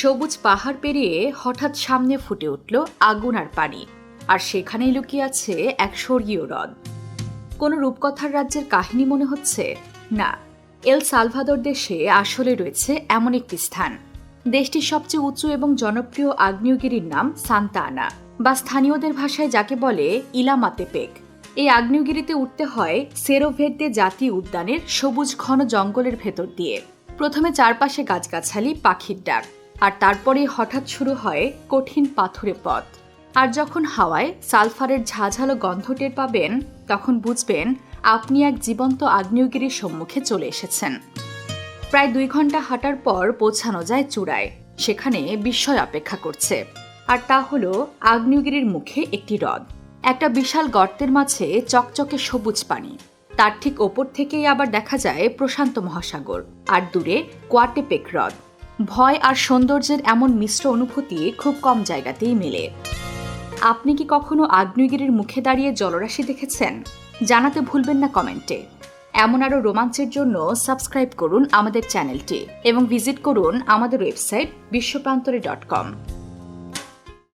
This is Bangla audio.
সবুজ পাহাড় পেরিয়ে হঠাৎ সামনে ফুটে উঠল আগুন আর পানি, আর সেখানেই লুকিয়ে আছে এক স্বর্গীয় হ্রদ। কোনো রূপকথার রাজ্যের কাহিনী মনে হচ্ছে? না, এল সালভাদর দেশে আসলে রয়েছে এমন একটি স্থান। দেশটির সবচেয়ে উঁচু এবং জনপ্রিয় আগ্নেয়গিরির নাম সান্তা আনা বা স্থানীয়দের ভাষায় যাকে বলে ইলামাতেপেক। এই আগ্নেয়গিরিতে উঠতে হয় সেরোভেদ্দে জাতীয় উদ্যানের সবুজ ঘন জঙ্গলের ভেতর দিয়ে। প্রথমে চারপাশে গাছগাছালি, পাখির ডাক আর তারপরে হঠাৎ শুরু হয় কঠিন পাথুরে পথ। আর যখন হাওয়ায় সালফারের ঝাঝালো গন্ধ টের পাবেন, তখন বুঝবেন আপনি এক জীবন্ত আগ্নেয়গিরির সম্মুখে চলে এসেছেন। প্রায় দুই ঘণ্টা হাঁটার পর পৌঁছানো যায় চূড়ায়, সেখানে বিস্ময় অপেক্ষা করছে। আর তা হলো আগ্নেয়গিরির মুখে একটি হ্রদ। একটা বিশাল গর্তের মাঝে চকচকে সবুজ পানি। তার ঠিক ওপর থেকেই আবার দেখা যায় প্রশান্ত মহাসাগর, আর দূরে কোয়াটেপেক হ্রদ। ভয় আর সৌন্দর্যের এমন মিশ্র অনুভূতি খুব কম জায়গাতেই মেলে। আপনি কি কখনো আগ্নেয়গিরির মুখে দাঁড়িয়ে জলরাশি দেখেছেন? জানাতে ভুলবেন না কমেন্টে। এমন আরও রোমাঞ্চের জন্য সাবস্ক্রাইব করুন আমাদের চ্যানেলটি এবং ভিজিট করুন আমাদের ওয়েবসাইট বিশ্বপ্রান্তরে ডট কম।